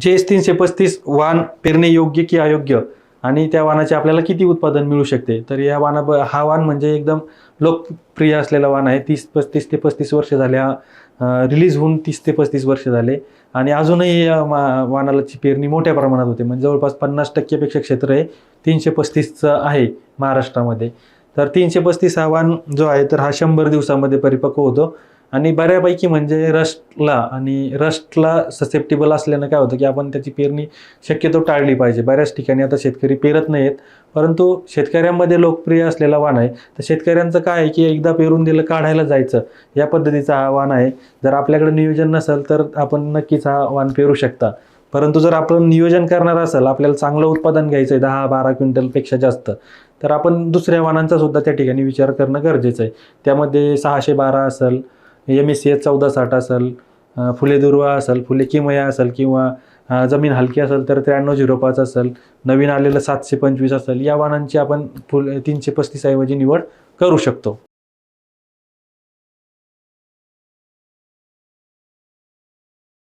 जे एस तीनशे पस्तीस वाण पेरणे योग्य की अयोग्य? आणि त्या वाहनाचे आपल्याला किती उत्पादन मिळू शकते? तर या वाहना हा वाण म्हणजे एकदम लोकप्रिय असलेला वाण आहे. तीस पस्तीस ते पस्तीस वर्ष झाले रिलीज होऊन तीस ते पस्तीस वर्ष झाले. आणि अजूनही या मा- पेरणी मोठ्या प्रमाणात होते. म्हणजे जवळपास पन्नास टक्केपेक्षा क्षेत्र हे तीनशे पस्तीसचं आहे महाराष्ट्रामध्ये. तर तीनशे पस्तीस हा वाहन जो आहे तर हा शंभर दिवसामध्ये परिपक्व होतो. आणि बऱ्यापैकी म्हणजे रस्टला आणि रस्टला ससेप्टेबल असल्यानं काय होतं की आपण त्याची पेरणी शक्यतो टाळली पाहिजे. बऱ्याच ठिकाणी आता शेतकरी पेरत नाहीत परंतु शेतकऱ्यांमध्ये लोकप्रिय असलेला वाण आहे. तर शेतकऱ्यांचं काय आहे की एकदा पेरून दिलं काढायला जायचं. या पद्धतीचा हा वाण आहे. जर आपल्याकडे नियोजन नसेल तर आपण नक्कीच हा वाण पेरू शकता. परंतु जर आपण नियोजन करणार असेल आपल्याला चांगलं उत्पादन घ्यायचं आहे दहा बारा क्विंटलपेक्षा जास्त तर आपण दुसऱ्या वाणांचा सुद्धा त्या ठिकाणी विचार करणं गरजेचं आहे. त्यामध्ये सहाशे बारा असेल एम एस सी एच चौदा साठ असेल फुले दुर्वा असेल फुले किमया असेल किंवा जमीन हलकी असेल तर त्र्याण्णव झिरो पाच असेल नवीन आलेलं सातशे पंचवीस असेल या वाहनांची आपण फुल तीनशे पस्तीस ऐवजी निवड करू शकतो.